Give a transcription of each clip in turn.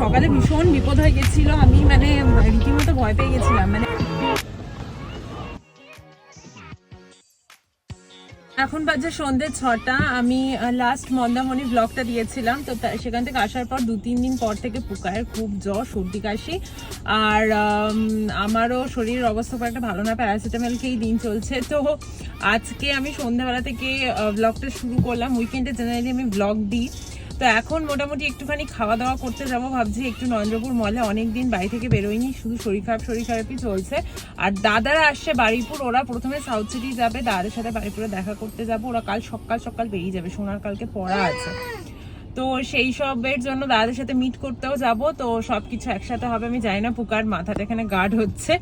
সকালে ভীষণ বিপদ হয়ে গেছিল। আমি মানে রীতিমতো ভয় পেয়ে গেছিলাম মানে এখন বাজে সন্ধ্যে ছটা। আমি লাস্ট মন্দামণি ব্লগটা দিয়েছিলাম তো সেখান থেকে আসার পর দু তিন দিন পর থেকে পুকায়ের খুব জ্বর সর্দি কাশি। আর আম, আমারও শরীরের অবস্থা খুব একটা ভালো না প্যারাসিটামল খেয়েই দিন চলছে। তো আজকে আমি সন্ধ্যাবেলা থেকে ব্লগটা শুরু করলাম। উইকেন্ডে জেনারেলি আমি ব্লগ দিই। তো এখন মোটামুটি একটুখানি খাওয়া দাওয়া করতে যাব ভাবছি। একটু নরেন্দ্রপুর মলে অনেকদিন বাড়ি থেকে বেরোয়নি শুধু শরীর খারাপ শরীর খারাপই চলছে। আর দাদারা আসছে বাড়িপুর ওরা প্রথমে সাউথ সিটি যাবে, দাদাদের সাথে বাড়িপুরে দেখা করতে যাব। ওরা কাল সকাল সকাল বেরিয়ে যাবে, সোনার কালকে পড়া আছে। তো সেই সবের জন্য দাদাদের সাথে মিট করতেও যাব। তো সব কিছু একসাথে হবে, আমি জানি না, পুকার মাথাটা এখানে গার্ড হচ্ছে।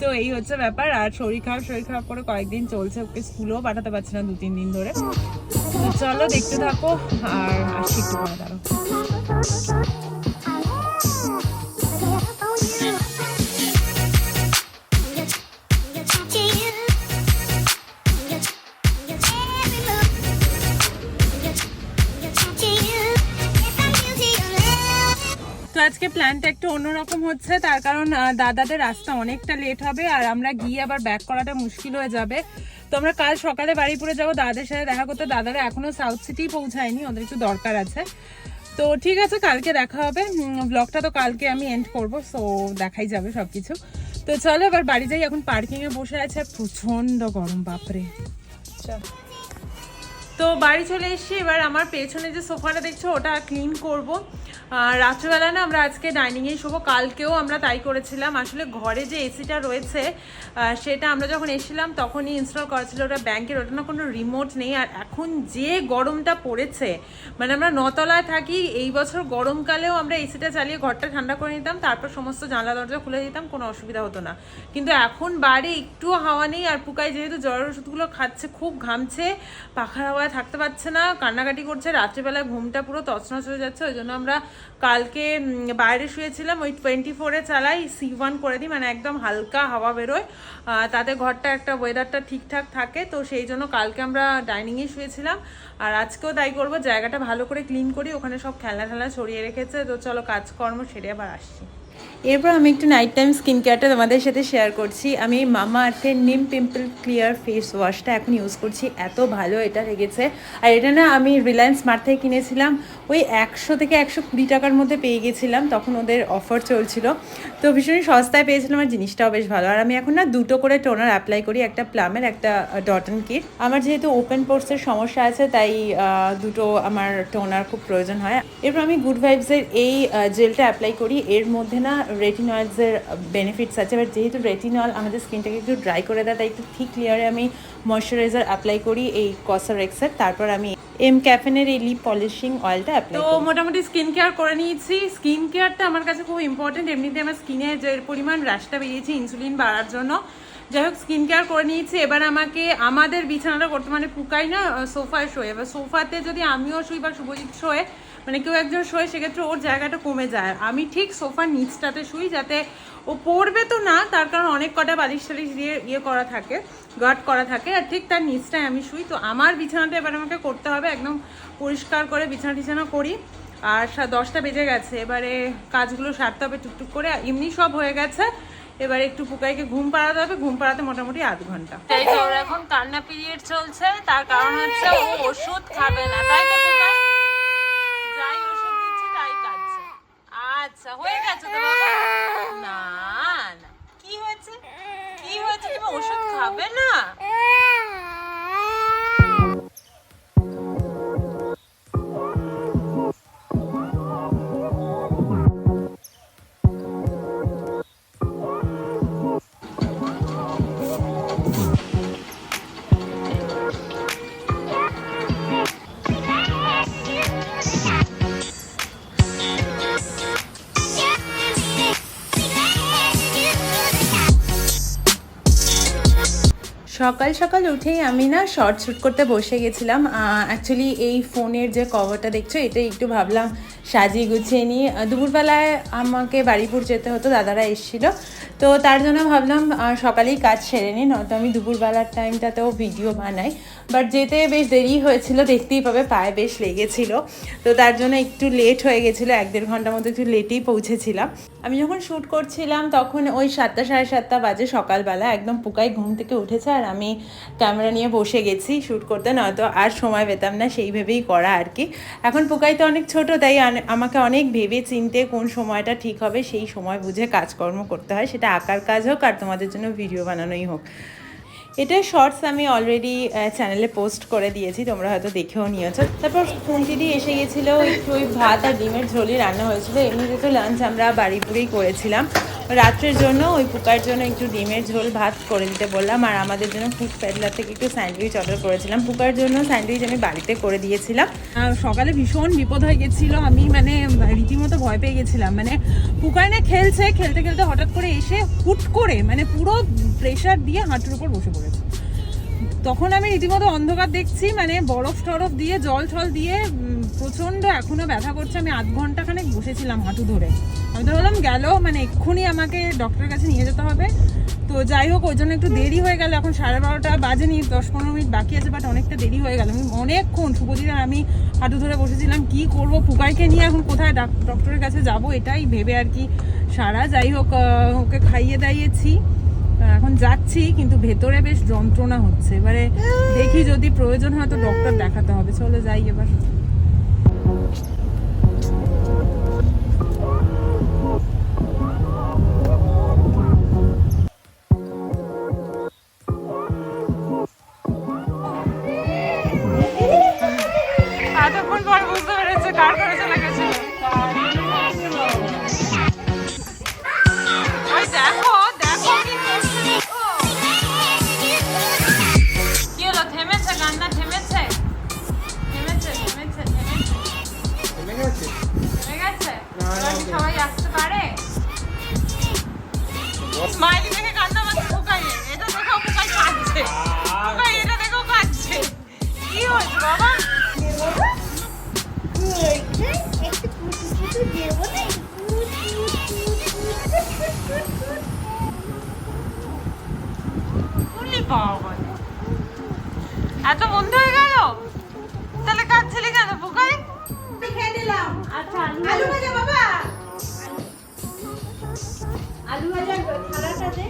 তো এই হচ্ছে ব্যাপার। আর শরীর খারাপ শরীর খারাপ করে কয়েকদিন চলছে, ওকে স্কুলেও পাঠাতে পারছি না দু তিন দিন ধরে। চলো, দেখতে থাকো, আর আসি একটু পরে দাঁড়ো তো আজকে প্ল্যানটা একটু অন্যরকম হচ্ছে, তার কারণ দাদাদের রাস্তা অনেকটা লেট হবে, আর আমরা গিয়ে আবার ব্যাক করাটা মুশকিল হয়ে যাবে। তো আমরা কাল সকালে বাড়ি বাড়িপুরে যাব, দাদাদের সাথে দেখা করতে। দাদারা এখনও সাউথ সিটি পৌঁছায়নি, ওদের একটু দরকার আছে। তো ঠিক আছে, কালকে দেখা হবে। ব্লগটা তো কালকে আমি এন্ড করব সো দেখাই যাবে সব কিছু তো চলো, এবার বাড়ি যাই। এখন পার্কিংয়ে বসে আছে, প্রচণ্ড গরম, বাপরে। চলো তো বাড়ি চলে এসেছি, এবার আমার পেছনে যে সোফাটা দেখছ ওটা ক্লিন করব। রাত্রেবেলা না আমরা আজকে ডাইনিংয়েই শোবো, কালকেও আমরা তাই করেছিলাম। আসলে ঘরে যে এসিটা রয়েছে সেটা আমরা যখন এসেছিলাম তখনই ইনস্টল করা ছিল ওটা ব্যাংকের ওটা না কোনো রিমোট নেই। আর এখন যে গরমটা পড়েছে মানে আমরা নতলায় থাকি, এই বছর গরমকালেও আমরা এসিটা চালিয়ে ঘরটা ঠান্ডা করে নিতাম, তারপর সমস্ত জানলা, দরজা খুলে দিতাম, কোনো অসুবিধা হতো না। কিন্তু এখন বাড়ি একটু হাওয়া নেই, আর পুকাই যেহেতু জ্বরের ওষুধগুলো খাচ্ছে, খুব ঘামছে, পাখার হাওয়ায় থাকতে পারছে না, কান্নাকাটি করছে, রাত্রেবেলায় ঘুমটা পুরো তছনছ হয়ে যাচ্ছে, ওই জন্য আমরা কালকে বাইরে শুয়েছিলাম, ওই টোয়েন্টি ফোরে চালাই সি ওয়ান করে দিই মানে একদম হালকা হাওয়া বেরোয় তাতে ঘরটা একটা ওয়েদারটা ঠিকঠাক থাকে, তো সেই জন্য কালকে আমরা ডাইনিংয়ে শুয়েছিলাম, আর আজকেও তাই করব, জায়গাটা ভালো করে ক্লিন করি, ওখানে সব খেলনা ঠেলনা ছড়িয়ে রেখেছে, তো চলো কাজকর্ম সেরে আবার আসছি। এরপর আমি একটু নাইট টাইম স্কিন কেয়ারটা তোমাদের সাথে শেয়ার করছি। আমি মামা আর্থের নিম পিম্পল ক্লিয়ার ফেস ওয়াশটা এখন ইউজ করছি। এত ভালো এটা লেগেছে। আর এটা না আমি রিলায়েন্স মার্ট থেকে কিনেছিলাম। ওই একশো থেকে একশো কুড়ি টাকার মধ্যে পেয়ে গেছিলাম। তখন ওদের অফার চলছিল। তো ভীষণই সস্তায় পেয়েছিলাম আর জিনিসটাও বেশ ভালো। আর আমি এখন না দুটো করে টোনার অ্যাপ্লাই করি। একটা প্লামের একটা ডটন কিট আমার যেহেতু ওপেন পোর্সের সমস্যা আছে, তাই দুটো আমার টোনার খুব প্রয়োজন হয়। এরপর আমি গুড ভাইবসের এই জেলটা অ্যাপ্লাই করি। এর মধ্যে না রেটিনয়েলসের বেনিফিটস আছে এবার যেহেতু রেটিনল আমাদের স্কিনটাকে একটু ড্রাই করে দেয় তাই একটু থিক লেয়ারে আমি ময়শ্চারাইজার অ্যাপ্লাই করি এই কসার কসারেক্সের তারপর আমি এম ক্যাফেনের এই লিপ পলিশিং অয়েলটা অ্যাপ্লাই তো মোটামুটি স্কিন কেয়ার করে নিয়েছি। স্কিন কেয়ারটা আমার কাছে খুব ইম্পর্টেন্ট এমনিতে আমার স্কিনে যে পরিমাণ র্যাশটা বেরিয়েছে ইনসুলিন বাড়ার জন্য। যাই হোক স্কিন কেয়ার করে নিয়েছি। এবার আমাকে আমাদের বিছানাটা করতে মানে পুকাই না সোফায় শোয়। এবার সোফাতে যদি আমিও শুই বা শুভজিৎ শোয়ে মানে কেউ একজন শোয়, সেক্ষেত্রে ওর জায়গাটা কমে যায়। আমি ঠিক সোফার নিচটাতে শুই যাতে ও পড়বে তো না, তার কারণ অনেক কটা বালিশ টালিশ দিয়ে ইয়ে করা থাকে, গার্ড করা থাকে, আর ঠিক তার নিচটায় আমি শুই। তো আমার বিছানাটা এবার আমাকে করতে হবে, একদম পরিষ্কার করে বিছানা টিছানা করি। আর দশটা বেজে গেছে, এবারে কাজগুলো সারতে হবে টুকটুক করে এমনি সব হয়ে গেছে। এবারে একটু পুকাইকে ঘুম পাড়াতে হবে, ঘুম পাড়াতে মোটামুটি আধ ঘণ্টা। তাই তো এখন কান্না পিরিয়ড চলছে, তার কারণ হচ্ছে ও ওষুধ খাবে না, তাই তো পুকাই যাই ওষুধ দিচ্ছি তাই কাটছে আচ্ছা হয়ে গেছে তো বাবা। কি হয়েছে? কি হয়েছে? তুমি ওষুধ খাবে না? সকাল সকাল উঠেই আমি না শর্ট শ্যুট করতে বসে গেছিলাম। অ্যাকচুয়ালি এই ফোনের যে কভারটা দেখছ, এটা একটু ভাবলাম সাজিয়ে গুছিয়ে নিয়ে দুপুরবেলায় আমাকে বাড়িপুর যেতে হতো, দাদারা এসেছিল। তো তার জন্য ভাবলাম সকালেই কাজ সেরে নিই, নয়তো আমি দুপুরবেলার টাইমটাতেও ভিডিও বানাই। বাট যেতে বেশ দেরি হয়েছিল, দেখতেই পাবে পায়ে বেশ লেগেছিল। তো তার জন্য একটু লেট হয়ে গেছিল, এক দেড় ঘণ্টার মতো একটু লেটেই পৌঁছেছিলাম। আমি যখন শ্যুট করছিলাম, তখন ওই সাতটা সাড়ে সাতটা বাজে সকালবেলা, একদম পুকাই ঘুম থেকে উঠেছে আর আমি ক্যামেরা নিয়ে বসে গেছি শ্যুট করতে, নয়তো আর সময় পেতাম না সেই ভেবেই করা আর কি। এখন পুকাই তো অনেক ছোট, তাই আমাকে অনেক ভেবে চিনতে কোন সময়টা ঠিক হবে, সেই সময় বুঝে কাজকর্ম করতে হয়, সেটা আঁকার কাজ হোক আর তোমাদের জন্য ভিডিও বানানোই হোক। এটা শর্টস আমি অলরেডি চ্যানেলে পোস্ট করে দিয়েছি, তোমরা হয়তো দেখেও নিয়েছো। তারপর দিদি এসে গেছিল, একটু ওই ভাত আর ডিমের ঝোলি রান্না হয়েছিল। এমনি তো লাঞ্চ আমরা বাড়িপুরেই করেছিলাম। রাত্রের জন্য ওই পুকার জন্য একটু ডিমের ঝোল, ভাত করে দিতে বললাম। আর আমাদের জন্য ফুড প্যাডলার থেকে একটু স্যান্ডউইচ অর্ডার করেছিলাম। পুকার জন্য স্যান্ডউইচ আমি বাড়িতে করে দিয়েছিলাম। সকালে ভীষণ বিপদ হয়ে গেছিল। আমি মানে রীতিমতো ভয় পেয়ে গেছিলাম। মানে পুকার না খেলছে, খেলতে খেলতে হঠাৎ করে এসে হুট করে মানে পুরো প্রেশার দিয়ে হাঁটুর উপর বসে পড়েছে। তখন আমি রীতিমতো অন্ধকার দেখছি মানে বরফ টরফ দিয়ে জল টল দিয়ে উম, প্রচণ্ড এখনও ব্যথা করছে। আমি আধ ঘণ্টা খানেক বসেছিলাম হাঁটু ধরে। আমি তো বললাম গেল মানে এক্ষুনি আমাকে ডক্টরের কাছে নিয়ে যেতে হবে। তো যাই হোক ওই জন্য একটু দেরি হয়ে গেল। এখন সাড়ে বারোটা বাজেনি দশ পনেরো মিনিট বাকি আছে বাট অনেকটা দেরি হয়ে গেল। আমি অনেকক্ষণ শুভজিৎ আমি হাঁটু ধরে বসেছিলাম কি করব পুকাইকে নিয়ে এখন কোথায় ডাক- ডক্টরের কাছে যাব এটাই ভেবে আর কি সারা। যাই হোক ওকে খাইয়ে দাইয়েছি। এখন যাচ্ছি, কিন্তু ভেতরে বেশ যন্ত্রণা হচ্ছে। এবারে দেখি যদি প্রয়োজন হয় তো ডক্টর দেখাতে হবে। চলো যাই এবার। এত বন্ধ হয়ে গেল? তাহলে কাঁদছিলি কেন পোকাই খেয়ে নিলাম। আচ্ছা আলু ভাজা। বাবা। আলু ভাজা থালাটা দে।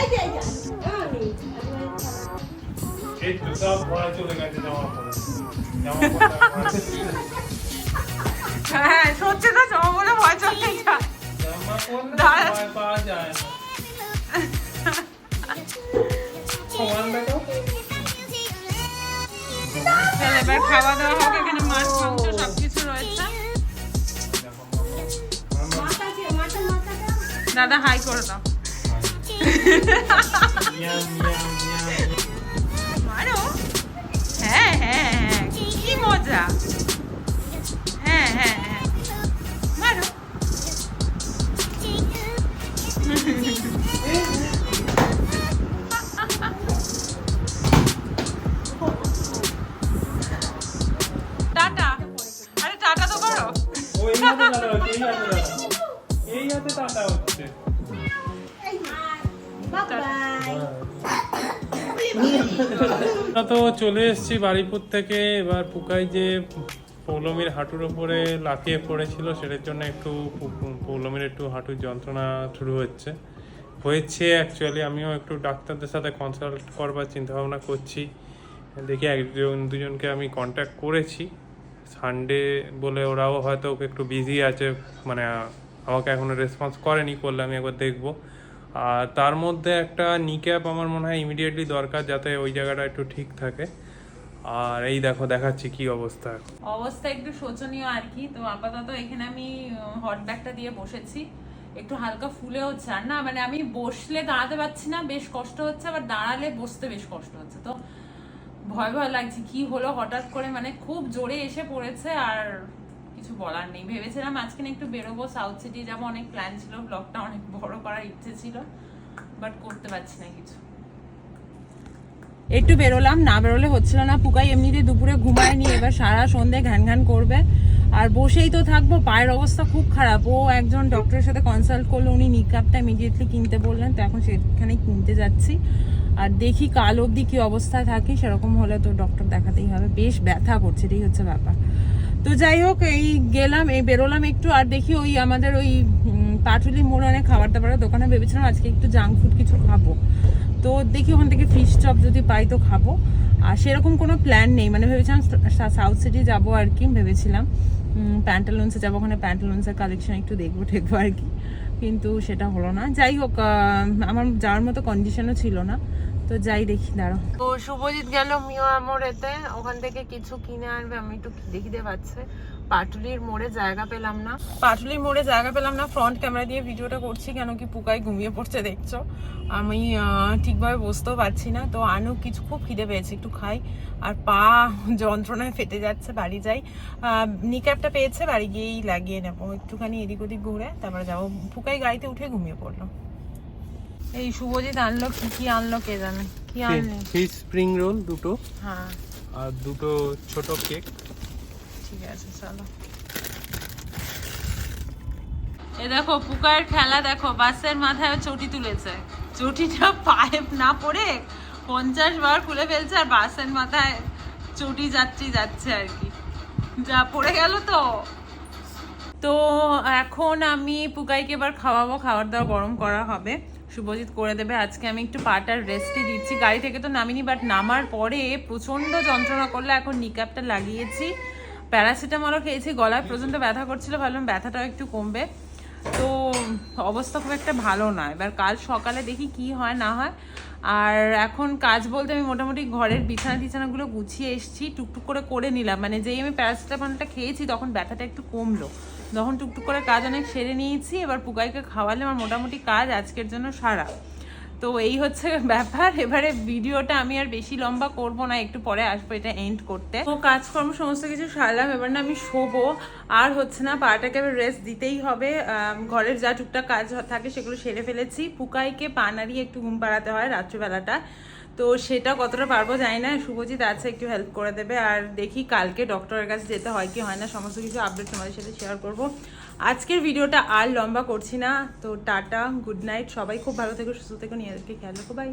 এই যে এই যে। আলু নেই আলু ভাজা থালা। এই তো সব ভরা চলে গেছে জামা পরে হ্যাঁ সত্যি তো জমা বলে ভয় চলে যায়। জামা পরলে ভয় পাওয়া যায় এবার খাওয়া দাওয়া মাছ, মাংস সবকিছু রয়েছে। দাদা, হাই করে দাও। মারো? হ্যাঁ হ্যাঁ হ্যাঁ কি মজা। হ্যাঁ হ্যাঁ হ্যাঁ। মারো। হাতে তো চলে এসেছি বাড়িপুর থেকে। এবার পুকাই যে পৌলমীর হাঁটুর ওপরে লাফিয়ে পড়েছিল, সেটার জন্য একটু পৌলমীর একটু হাঁটুর যন্ত্রণা শুরু হচ্ছে। হয়েছে অ্যাকচুয়ালি আমিও একটু ডাক্তারদের সাথে কনসাল্ট করবার চিন্তা ভাবনা করছি। দেখি একজন দুজনকে আমি কন্ট্যাক্ট করেছি। সানডে বলে ওরাও হয়তো ওকে একটু বিজি আছে মানে আমাকে এখনও রেসপন্স করেনি, করলে আমি একবার দেখব। আর তার মধ্যে একটা নিক্যাপ আমার মনে হয় ইমিডিয়েটলি দরকার যাতে ওই জায়গাটা একটু ঠিক থাকে। আর এই দেখো, দেখাচ্ছি কি অবস্থা। অবস্থা একটু শোচনীয় আর কি। তো আপাতত এখানে আমি হট ব্যাগটা দিয়ে বসেছি। একটু হালকা ফুলে হচ্ছে আর না মানে আমি বসলে দাঁড়াতে পারছি না, বেশ কষ্ট হচ্ছে, আবার দাঁড়ালে বসতে বেশ কষ্ট হচ্ছে। তো ভয় ভয় লাগছে, কি হলো হঠাৎ করে? মানে খুব জোরে এসে পড়েছে আর কিছু বলার নেই। ভেবেছিলাম আজকে একটু বেরোবো সাউথ সিটি যাব, অনেক প্ল্যান ছিল ব্লগটা অনেক বড় করার ইচ্ছে ছিল বাট করতে পারছি না কিছু। একটু বেরোলাম, না বেরোলে হচ্ছিল না। পুকাই এমনিতে দুপুরে ঘুমায় ঘুমায়নি এবার সারা সন্ধে ঘ্যান ঘ্যান করবে। আর বসেই তো থাকব, পায়ের অবস্থা খুব খারাপ। ও একজন ডক্টরের সাথে কনসাল্ট করল, উনি নিকাপটা ইমিডিয়েটলি কিনতে বললেন, তো এখন সেখানে কিনতে যাচ্ছি। আর দেখি কাল অবধি কি অবস্থায় থাকি, সেরকম হলে তো ডক্টর দেখাতেই হবে। বেশ ব্যথা করছে, এটাই হচ্ছে ব্যাপার। তো যাই হোক, এই গেলাম, এই বেরোলাম একটু, আর দেখি ওই আমাদের ওই পাটুলি মোড়ে অনেক খাবার দাবারের দোকানে ভেবেছিলাম আজকে একটু জাঙ্ক ফুড কিছু খাব। তো দেখি ওখান থেকে ফিশ চপ যদি পাই তো খাব। আর সেরকম কোনো প্ল্যান নেই মানে ভেবেছিলাম সাউথ সিটি যাব আর কি, ভেবেছিলাম। প্যান্টালুন্সে যাব, ওখানে প্যান্টালুন্সের কালেকশন একটু দেখব ঠেকবো আর কি। কিন্তু সেটা হলো না। যাই হোক আমার যাওয়ার মতো কন্ডিশনও ছিল না। তো যাই দেখি দাঁড়ো তো শুভজিৎ গেল মিও আমরেতে ওখান থেকে কিছু কিনে আনবে, আমি একটু খিদে পাচ্ছে। পাটুলির মোড়ে জায়গা পেলাম না। পাটুলির মোড়ে জায়গা পেলাম না ফ্রন্ট ক্যামেরা দিয়ে ভিডিওটা করছি, কেন কি পুকায় ঘুমিয়ে পড়ছে, দেখছ? আমি ঠিকভাবে বসতেও পারছি না। তো আনু কিছু খুব খিদে পেয়েছে, একটু খাই। আর পা যন্ত্রণায় ফেটে যাচ্ছে, বাড়ি যাই। নিক্যাপটা পেয়েছে, বাড়ি গিয়েই লাগিয়ে নেব। একটুখানি এদিক ওদিক ঘুরে, তারপরে যাব। পুকাই গাড়িতে উঠে ঘুমিয়ে পড়ল। এই শুভজিৎ আনলো কি কি আনলো কে জানে? কি আনলি? ফিশ স্প্রিং রোল দুটো। হ্যাঁ। আর দুটো ছোট কেক ঠিক আছে চলো। এ দেখো পুকার খেলা দেখো বাসের মাথায় চটি তুলেছে। চটিটা পায়ে না পড়ে পঞ্চাশ বার খুলে ফেলছে আর বাসের মাথায় চটি যাচ্ছি যাচ্ছে আর কি। যা পড়ে গেল তো। তো এখন আমি পুকাইকে এবার খাওয়াবো খাবার দাওয়া গরম করা হবে। শুভজিৎ করে দেবে। আজকে আমি একটু পাটার রেস্টই দিচ্ছি। গাড়ি থেকে তো নামিনি বাট নামার পরে প্রচণ্ড যন্ত্রণা করলে। এখন নিকাপটা লাগিয়েছি। প্যারাসিটামলও খেয়েছি, গলায় প্রচণ্ড ব্যথা করছিল, ভাবলাম ব্যথাটাও একটু কমবে। তো অবস্থা খুব একটা ভালো নয় এবার কাল সকালে দেখি কি হয়, না হয়। আর এখন কাজ বলতে আমি মোটামুটি ঘরের বিছানা টিছানাগুলো গুছিয়ে এসেছি, টুকটুক করে করে নিলাম। মানে যেই আমি প্যারাসিটামলটা খেয়েছি, তখন ব্যথাটা একটু কমলো। তখন টুকটুক করে কাজ অনেক সেরে নিয়েছি, এবার পুকাইকে খাওয়ালে আমার মোটামুটি কাজ আজকের জন্য সারা। তো এই হচ্ছে ব্যাপার, এবারে ভিডিওটা আমি আর বেশি লম্বা করব না, একটু পরে আসব এটা এন্ড করতে। তো কাজকর্ম সমস্ত কিছু সারলাম, এবার না আমি শোবো, আর হচ্ছে না পাটাকে রেস্ট দিতেই হবে। ঘরের যা টুকটাক কাজ থাকে সেগুলো সেরে ফেলেছি। পুকাইকে পানারি একটু ঘুম পাড়াতে হয় রাত্রিবেলাটা। তো সেটা কতটা পারব জানি না। শুভজিৎ আছে, একটু হেল্প করে দেবে। আর দেখি কালকে ডক্টরের কাছে যেতে হয় কি হয় না, সমস্ত কিছু আপডেট তোমাদের সাথে শেয়ার করব। আজকের ভিডিওটা আর লম্বা করছি না। তো টাটা গুড নাইট সবাই খুব ভালো থেকো, সুস্থ থেকো নিজেদেরকে খেয়াল রাখো বাই